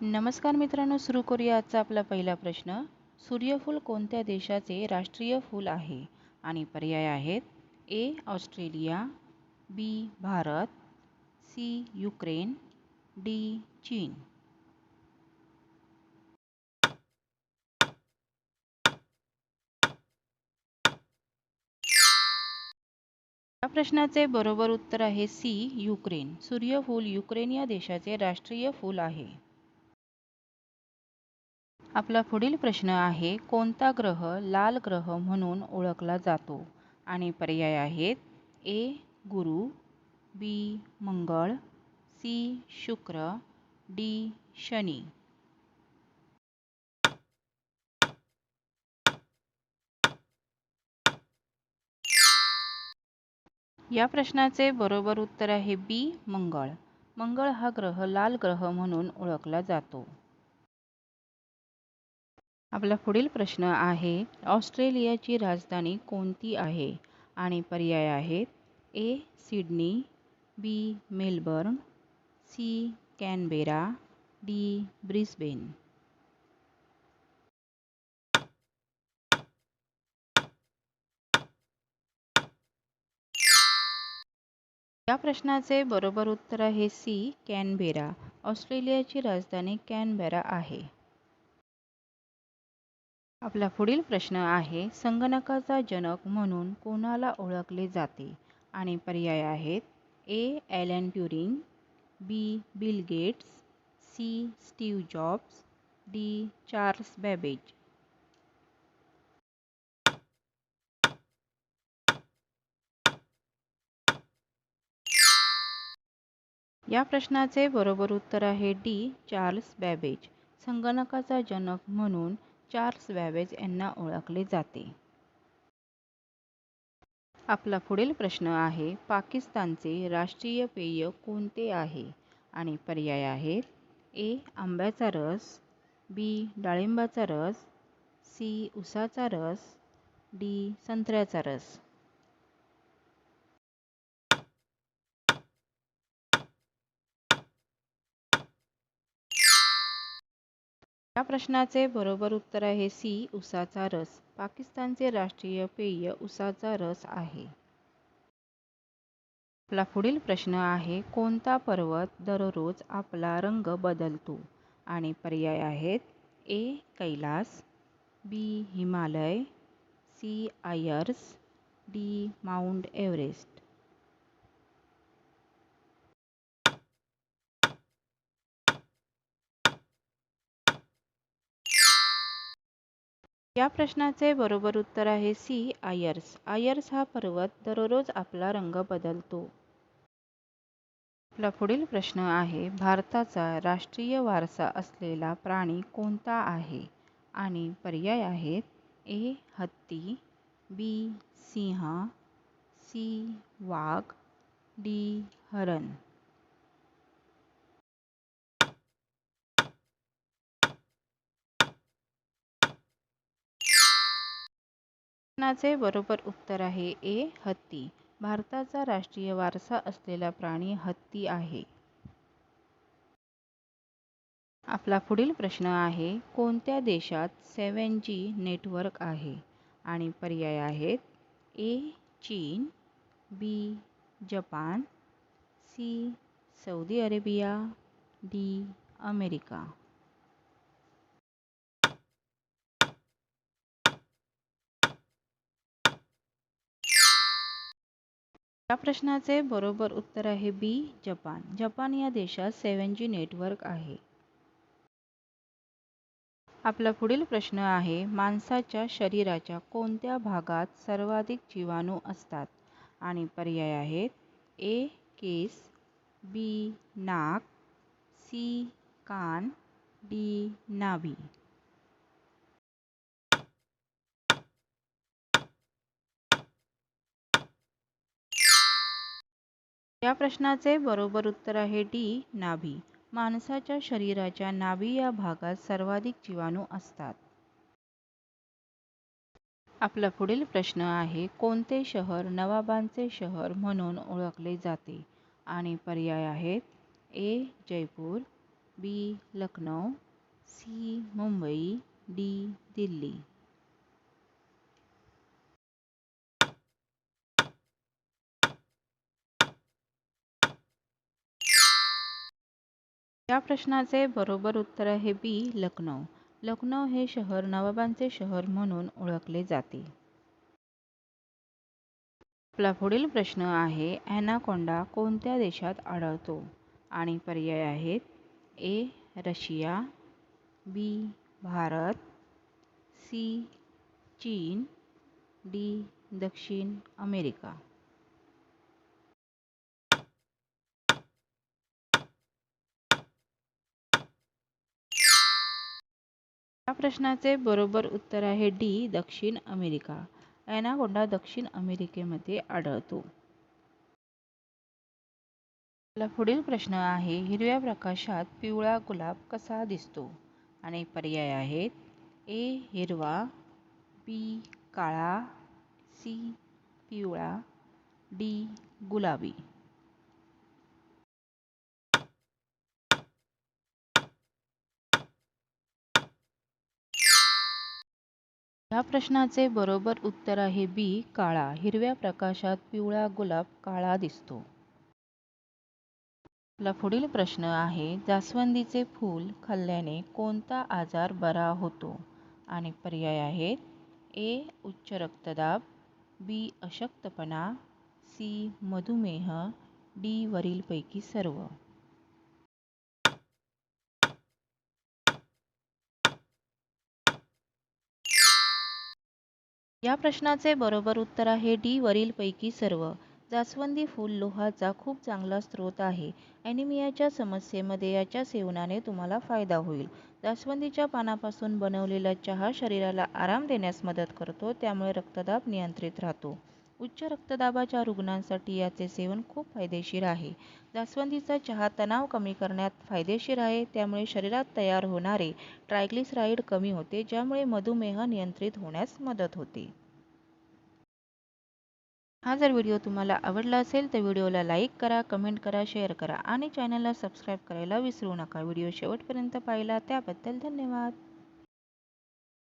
नमस्कार मित्रांनो सुरू करूया आजचा आपला पहिला प्रश्न. सूर्यफूल कोणत्या देशाचे राष्ट्रीय फूल आहे? आणि पर्याय आहेत A Australia B Bharat C Ukraine D चीन. या प्रश्नाचे बरोबर उत्तर आहे सी युक्रेन. सूर्यफूल युक्रेन या देशाचे राष्ट्रीय फूल आहे. आपला पुढील प्रश्न आहे कोणता ग्रह लाल ग्रह म्हणून ओळखला जातो? आणि पर्याय आहेत A Guru B Mangal C Shukra D Shani. या प्रश्नाचे बरोबर उत्तर आहे बी मंगळ. मंगळ हा ग्रह लाल ग्रह म्हणून ओळखला जातो. आपला पुढील प्रश्न आहे ऑस्ट्रेलियाची राजधानी कोणती आहे? आणि पर्याय आहेत A Sydney B Melbourne C Canberra D Brisbane. या प्रश्नाचे बरोबर उत्तर आहे सी कॅनबेरा. ऑस्ट्रेलियाची राजधानी कॅनबेरा आहे. आपला पुढील प्रश्न आहे संगणकाचा जनक म्हणून कोणाला ओळखले जाते? आणि पर्याय आहेत A. Alan Turing B. Bill Gates C. Steve Jobs D. Charles Babbage. या प्रश्नाचे बरोबर उत्तर आहे डी. चार्ल्स बॅबेज संगणकाचा जनक म्हणून चार्ल्स बॅबेज यांना ओळखले जाते. आपला पुढील प्रश्न आहे पाकिस्तानचे राष्ट्रीय पेय कोणते आहे? आणि पर्याय आहेत ए आंब्याचा रस बी डाळिंबाचा रस सी उसाचा रस डी संत्र्याचा रस. या प्रश्नाचे बरोबर उत्तर आहे सी उसाचा रस. पाकिस्तानचे राष्ट्रीय पेय उसाचा रस आहे. आपला पुढील प्रश्न आहे कोणता पर्वत दररोज आपला रंग बदलतो? आणि पर्याय आहेत A Kailash B Himalaya C Ayers D Mount Everest. या प्रश्नाचे बरोबर उत्तर आहे सी आयर्स. आयर्स हा पर्वत दररोज आपला रंग बदलतो. आपला पुढील प्रश्न आहे भारताचा राष्ट्रीय वारसा असलेला प्राणी कोणता आहे? आणि पर्याय आहेत ए हत्ती बी सिंह सी वाघ डी हरण. प्रश्नाचे बरोबर उत्तर आहे ए हत्ती. भारताचा राष्ट्रीय वारसा असलेला प्राणी हत्ती आहे. आपला पुढील प्रश्न आहे कोणत्या देशात सेवन जी नेटवर्क आहे? आणि पर्याय आहेत ए चीन B Japan C Saudi Arabia D America. या प्रश्नाचे बरोबर उत्तर आहे बी जपान. जपान या देशात सेवन जी नेटवर्क आहे. आपला पुढील प्रश्न आहे माणसाच्या शरीराच्या कोणत्या भागात सर्वाधिक जीवाणू असतात? आणि पर्याय आहेत ए केस बी नाक सी कान डी नाभी या प्रश्नाचे बरोबर उत्तर आहे डी नाभी. माणसाच्या शरीराच्या नाभी या भागात सर्वाधिक जीवाणू असतात. आपला पुढील प्रश्न आहे कोणते शहर नवाबांचे शहर म्हणून ओळखले जाते? आणि पर्याय आहेत A Jaipur B Lucknow C Mumbai D Delhi. या प्रश्नाचे बरोबर उत्तर आहे बी लखनौ. लखनौ हे शहर नवाबांचे शहर म्हणून ओळखले जाते. आपला पुढील प्रश्न आहे ॲनाकोंडा कोणत्या देशात आढळतो? आणि पर्याय आहेत A Russia B Bharat C चीन डी दक्षिण अमेरिका. या प्रश्नाचे बरोबर उत्तर आहे डी दक्षिण अमेरिका. ॲनाकोंडा दक्षिण अमेरिकेमध्ये आढळतो. आपला पुढील प्रश्न आहे हिरव्या प्रकाशात पिवळा गुलाब कसा दिसतो? आणि पर्याय आहेत ए हिरवा बी काळा सी पिवळा डी गुलाबी. या प्रश्नाचे बरोबर उत्तर आहे बी काळा. हिरव्या प्रकाशात पिवळा गुलाब काळा दिसतो. आपला पुढील प्रश्न आहे जास्वंदीचे फूल खाल्ल्याने कोणता आजार बरा होतो? आणि पर्याय आहेत ए उच्च रक्तदाब बी अशक्तपणा सी मधुमेह डी वरीलपैकी सर्व. या प्रश्नाचे बरोबर उत्तर आहे डी वरीलपैकी सर्व. जास्वंदी फूल लोहाचा खूप चांगला स्रोत आहे. ॲनिमियाच्या समस्येमध्ये याच्या सेवनाने तुम्हाला फायदा होईल. जास्वंदीच्या पानापासून बनवलेला चहा शरीराला आराम देण्यास मदत करतो त्यामुळे रक्तदाब नियंत्रित राहतो. उच्च रक्तदाबाच्या रुग्णांसाठी याचे सेवन खूप फायदेशीर आहे. जास्वंदीचा चहा तणाव कमी करण्यात फायदेशीर आहे त्यामुळे शरीरात तयार होणारे ट्रायग्लिसराईड कमी होते ज्यामुळे मधुमेह नियंत्रित होण्यास मदत होते. हा जर व्हिडिओ तुम्हाला आवडला असेल तर व्हिडिओला लाईक करा कमेंट करा शेअर करा आणि चॅनलला सबस्क्राईब करायला विसरू नका. व्हिडिओ शेवटपर्यंत पाहिला त्याबद्दल धन्यवाद.